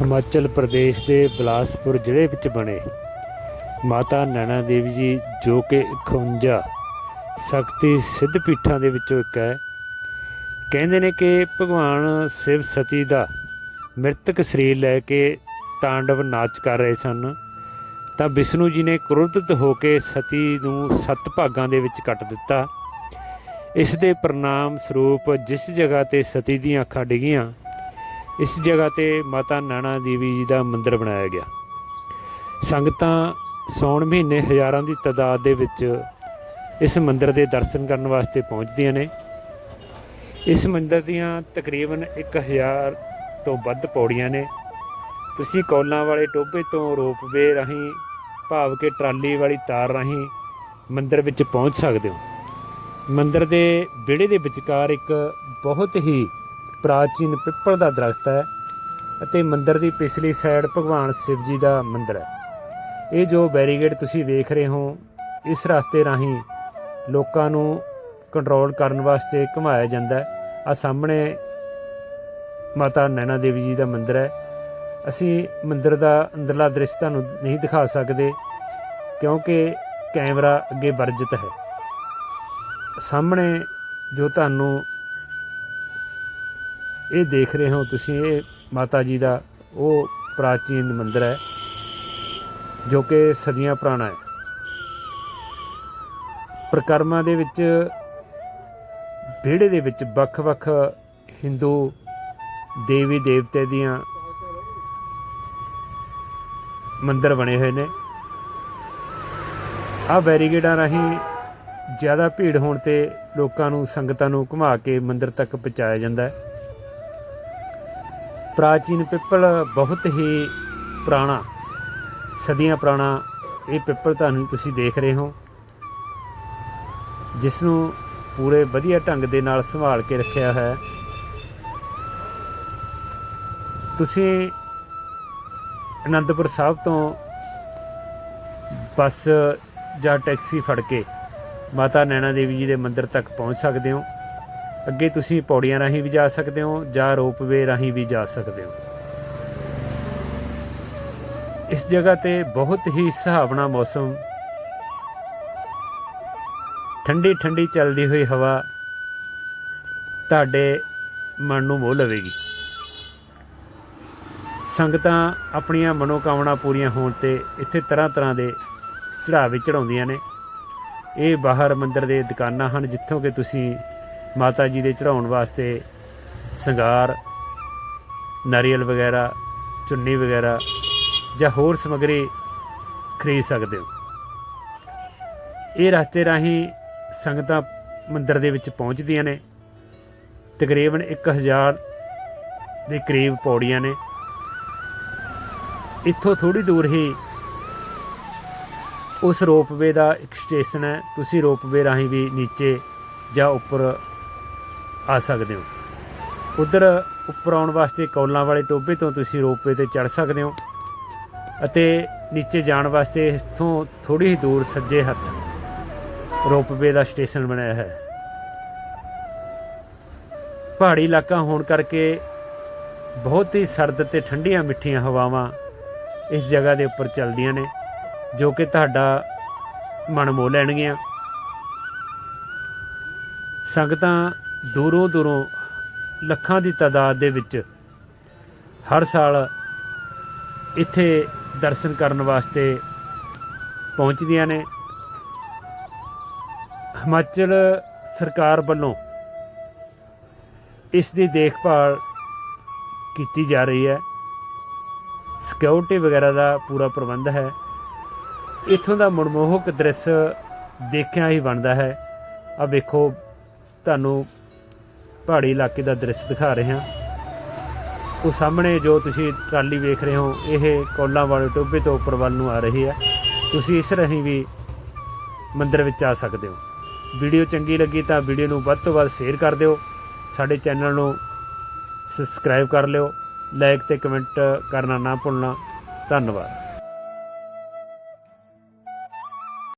ਹਿਮਾਚਲ ਪ੍ਰਦੇਸ਼ ਦੇ ਬਿਲਾਸਪੁਰ ਜ਼ਿਲ੍ਹੇ ਵਿੱਚ ਬਣੇ ਮਾਤਾ ਨੈਣਾ ਦੇਵੀ ਜੀ ਜੋ ਕਿ 51 ਸ਼ਕਤੀ ਸਿੱਧ ਪੀਠਾਂ ਦੇ ਵਿੱਚੋਂ ਇੱਕ ਹੈ, ਕਹਿੰਦੇ ਨੇ ਕਿ ਭਗਵਾਨ ਸ਼ਿਵ ਸਤੀ ਦਾ ਮ੍ਰਿਤਕ ਸਰੀਰ ਲੈ ਕੇ ਤਾਂਡਵ ਨਾਚ ਕਰ ਰਹੇ ਸਨ, ਤਾਂ ਵਿਸ਼ਨੂੰ ਜੀ ਨੇ ਕ੍ਰੋਧਿਤ ਹੋ ਕੇ ਸਤੀ ਨੂੰ ਸੱਤ ਭਾਗਾਂ ਦੇ ਵਿੱਚ ਕੱਟ ਦਿੱਤਾ। ਇਸ ਦੇ ਪ੍ਰਣਾਮ ਸਰੂਪ ਜਿਸ ਜਗ੍ਹਾ ਤੇ ਸਤੀ ਦੀਆਂ ਅੱਖਾਂ ਡਿੱਗੀਆਂ ਇਸ ਜਗ੍ਹਾ ਤੇ ਮਾਤਾ ਨੈਣਾ ਦੇਵੀ ਜੀ ਦਾ ਮੰਦਿਰ ਬਣਾਇਆ ਗਿਆ। ਸੰਗਤਾਂ ਸੌਣ ਮਹੀਨੇ ਹਜ਼ਾਰਾਂ ਦੀ ਤਾਦਾਦ ਦੇ ਵਿੱਚ ਇਸ ਮੰਦਿਰ ਦੇ ਦਰਸ਼ਨ ਕਰਨ ਵਾਸਤੇ ਪਹੁੰਚਦੀਆਂ ਨੇ। ਇਸ ਮੰਦਿਰ ਦੀਆਂ ਤਕਰੀਬਨ 1000 ਤੋਂ ਵੱਧ ਪੌੜੀਆਂ ਨੇ। ਤੁਸੀਂ ਕੌਲਾਂ ਵਾਲੇ ਟੋਭੇ ਤੋਂ ਰੋਪਵੇ ਰਾਹੀਂ, ਭਾਵ ਕਿ ਟਰਾਲੀ ਵਾਲੀ ਤਾਰ ਰਾਹੀਂ ਮੰਦਿਰ ਵਿੱਚ ਪਹੁੰਚ ਸਕਦੇ ਹੋ। ਮੰਦਿਰ ਦੇ ਵਿਹੜੇ ਦੇ ਵਿਚਕਾਰ ਇੱਕ ਬਹੁਤ ਹੀ ਪ੍ਰਾਚੀਨ ਪਿੱਪਲ ਦਾ ਦਰਖਤ ਹੈ ਅਤੇ ਮੰਦਰ ਦੀ ਪਿਛਲੀ ਸਾਈਡ ਭਗਵਾਨ ਸ਼ਿਵ ਜੀ ਦਾ ਮੰਦਰ ਹੈ। ਇਹ ਜੋ ਬੈਰੀਗੇਡ ਤੁਸੀਂ ਵੇਖ ਰਹੇ ਹੋ, ਇਸ ਰਸਤੇ ਰਾਹੀਂ ਲੋਕਾਂ ਨੂੰ ਕੰਟਰੋਲ ਕਰਨ ਵਾਸਤੇ ਘੁਮਾਇਆ ਜਾਂਦਾ ਹੈ। ਆ ਸਾਹਮਣੇ ਮਾਤਾ ਨੈਣਾ ਦੇਵੀ ਜੀ ਦਾ ਮੰਦਿਰ ਹੈ। ਅਸੀਂ ਮੰਦਿਰ ਦਾ ਅੰਦਰਲਾ ਦ੍ਰਿਸ਼ ਤੁਹਾਨੂੰ ਨਹੀਂ ਦਿਖਾ ਸਕਦੇ, ਕਿਉਂਕਿ ਕੈਮਰਾ ਅੱਗੇ ਵਰਜਿਤ ਹੈ। ਸਾਹਮਣੇ ਜੋ ਤੁਹਾਨੂੰ ਇਹ ਦੇਖ ਰਹੇ ਹੋ ਤੁਸੀਂ, ਇਹ ਮਾਤਾ ਜੀ ਦਾ ਉਹ ਪ੍ਰਾਚੀਨ ਮੰਦਿਰ ਹੈ, ਜੋ ਕਿ ਸਦੀਆਂ ਪੁਰਾਣਾ ਹੈ। ਪ੍ਰਕਰਮਾਂ ਦੇ ਵਿੱਚ, ਵਿਹੜੇ ਦੇ ਵਿੱਚ ਵੱਖ-ਵੱਖ ਹਿੰਦੂ ਦੇਵੀ ਦੇਵਤੇ ਦੀਆਂ ਮੰਦਰ ਬਣੇ ਹੋਏ ਨੇ। ਆ ਬੈਰੀਗੇਡਾਂ ਰਾਹੀਂ ਜ਼ਿਆਦਾ ਭੀੜ ਹੋਣ ਤੇ ਲੋਕਾਂ ਨੂੰ, ਸੰਗਤਾਂ ਨੂੰ ਘੁਮਾ ਕੇ ਮੰਦਰ ਤੱਕ ਪਹੁੰਚਾਇਆ ਜਾਂਦਾ ਹੈ। ਪ੍ਰਾਚੀਨ ਪਿੱਪਲ ਬਹੁਤ ਹੀ ਪੁਰਾਣਾ, ਸਦੀਆਂ ਪੁਰਾਣਾ ਇਹ ਪਿੱਪਲ ਤੁਹਾਨੂੰ ਤੁਸੀਂ ਦੇਖ ਰਹੇ ਹੋ। ਜਿਸ ਨੂੰ ਪੂਰੇ ਵਧੀਆ ਢੰਗ ਦੇ ਨਾਲ ਸੰਭਾਲ ਕੇ ਰੱਖਿਆ ਹੈ। ਤੁਸੀਂ ਅਨੰਦਪੁਰ ਸਾਹਿਬ ਤੋਂ ਬੱਸ ਜਾਂ ਟੈਕਸੀ ਫੜ ਕੇ ਮਾਤਾ ਨੈਣਾ ਦੇਵੀ ਜੀ ਦੇ ਮੰਦਿਰ ਤੱਕ ਪਹੁੰਚ ਸਕਦੇ ਹੋ। ਅੱਗੇ ਤੁਸੀਂ ਪੌੜੀਆਂ ਰਾਹੀਂ ਵੀ ਜਾ ਸਕਦੇ ਹੋ ਜਾਂ ਰੋਪਵੇ ਰਾਹੀਂ ਵੀ ਜਾ ਸਕਦੇ ਹੋ। ਇਸ ਜਗ੍ਹਾ ਤੇ ਬਹੁਤ ਹੀ ਸੁਹਾਵਣਾ ਮੌਸਮ। ਠੰਡੀ ਠੰਡੀ ਚੱਲਦੀ ਹੋਈ ਹਵਾ ਤੁਹਾਡੇ ਮਨ ਨੂੰ ਮੋਹ ਲਵੇਗੀ। ਸੰਗਤਾਂ ਆਪਣੀਆਂ ਮਨੋਕਾਮਨਾ ਪੂਰੀਆਂ ਹੋਣ ਤੇ ਇੱਥੇ ਤਰ੍ਹਾਂ ਤਰ੍ਹਾਂ ਦੇ ਚੜਾਵੇ ਚੜਾਉਂਦੀਆਂ ਨੇ। ਇਹ ਬਾਹਰ ਮੰਦਰ ਦੇ ਦੁਕਾਨਾਂ ਹਨ ਜਿੱਥੋਂ ਕਿ ਤੁਸੀਂ ਮਾਤਾ ਜੀ ਦੇ ਚੜਾਉਣ ਵਾਸਤੇ ਸ਼ਿੰਗਾਰ, ਨਾਰੀਅਲ ਵਗੈਰਾ, ਚੁੰਨੀ ਵਗੈਰਾ ਜਾਂ ਹੋਰ ਸਮੱਗਰੀ ਖਰੀਦ ਸਕਦੇ ਹੋ। ਇਹ ਰਸਤੇ ਰਾਹੀਂ ਸੰਗਤਾਂ ਮੰਦਿਰ ਦੇ ਵਿੱਚ ਪਹੁੰਚਦੀਆਂ ਨੇ। ਤਕਰੀਬਨ 1000 ਦੇ ਕਰੀਬ ਪੌੜੀਆਂ ਨੇ। ਇੱਥੋਂ ਥੋੜੀ ਦੂਰ ਹੀ ਉਸ ਰੋਪਵੇ ਦਾ ਇੱਕ ਸਟੇਸ਼ਨ ਹੈ। ਤੁਸੀਂ ਰੋਪਵੇ ਰਾਹੀਂ ਵੀ ਨੀਚੇ ਜਾਂ ਉੱਪਰ ਆ ਸਕਦੇ ਹੋ। ਉਧਰ ਉੱਪਰ ਆਉਣ ਵਾਸਤੇ ਕੌਲਾਂ ਵਾਲੇ ਟੋਭੇ ਤੋਂ ਤੁਸੀਂ ਰੋਪਵੇ ਤੇ ਚੜ ਸਕਦੇ ਹੋ ਅਤੇ ਨੀਚੇ ਜਾਣ ਵਾਸਤੇ ਇੱਥੋਂ ਥੋੜੀ ਹੀ ਦੂਰ ਸੱਜੇ ਹੱਥ ਰੋਪਵੇ ਦਾ ਸਟੇਸ਼ਨ ਬਣਿਆ ਹੈ। ਪਹਾੜੀ ਇਲਾਕਾ ਹੋਣ ਕਰਕੇ ਬਹੁਤ ਹੀ ਸਰਦ ਤੇ ਠੰਡੀਆਂ ਮਿੱਠੀਆਂ ਹਵਾਵਾਂ ਇਸ ਜਗ੍ਹਾ ਦੇ ਉੱਪਰ ਚੱਲਦੀਆਂ ਨੇ, ਜੋ ਕਿ ਤੁਹਾਡਾ ਮਨ ਮੋਹ ਲੈਣਗੀਆਂ। ਸੰਗਤਾਂ ਦੂਰੋਂ ਦੂਰੋਂ ਲੱਖਾਂ ਦੀ ਤਾਦਾਦ ਦੇ ਵਿੱਚ ਹਰ ਸਾਲ ਇੱਥੇ ਦਰਸ਼ਨ ਕਰਨ ਵਾਸਤੇ ਪਹੁੰਚਦੀਆਂ ਨੇ। ਹਿਮਾਚਲ ਸਰਕਾਰ ਵੱਲੋਂ ਇਸ ਦੀ ਦੇਖਭਾਲ ਕੀਤੀ ਜਾ ਰਹੀ ਹੈ। ਸਿਕਿਉਰਿਟੀ ਵਗੈਰਾ ਦਾ ਪੂਰਾ ਪ੍ਰਬੰਧ ਹੈ। ਇੱਥੋਂ ਦਾ ਮਨਮੋਹਕ ਦ੍ਰਿਸ਼ ਦੇਖਿਆ ਹੀ ਬਣਦਾ ਹੈ। ਆ ਵੇਖੋ, ਤੁਹਾਨੂੰ ਪਹਾੜੀ ਇਲਾਕੇ ਦਾ ਦ੍ਰਿਸ਼ ਦਿਖਾ ਰਹੇ ਹਾਂ। ਉਹ ਸਾਹਮਣੇ ਜੋ ਤੁਸੀਂ ਟਰਾਲੀ ਵੇਖ ਰਹੇ ਹੋ, ਇਹ ਕੌਲਾਂ ਵਾਲੇ ਟੋਭੇ ਤੋਂ ਉੱਪਰ ਵੱਲ ਨੂੰ ਆ ਰਹੀ ਹੈ। ਤੁਸੀਂ ਇਸ ਰਾਹੀਂ ਵੀ ਮੰਦਿਰ ਵਿੱਚ ਆ ਸਕਦੇ ਹੋ। ਵੀਡੀਓ ਚੰਗੀ ਲੱਗੀ ਤਾਂ ਵੀਡੀਓ ਨੂੰ ਵੱਧ ਤੋਂ ਵੱਧ ਸ਼ੇਅਰ ਕਰ ਦਿਓ। ਸਾਡੇ ਚੈਨਲ ਨੂੰ ਸਬਸਕ੍ਰਾਈਬ ਕਰ ਲਿਓ। ਲਾਈਕ ਤੇ ਕਮੈਂਟ ਕਰਨਾ ਨਾ ਭੁੱਲਣਾ। ਧੰਨਵਾਦ।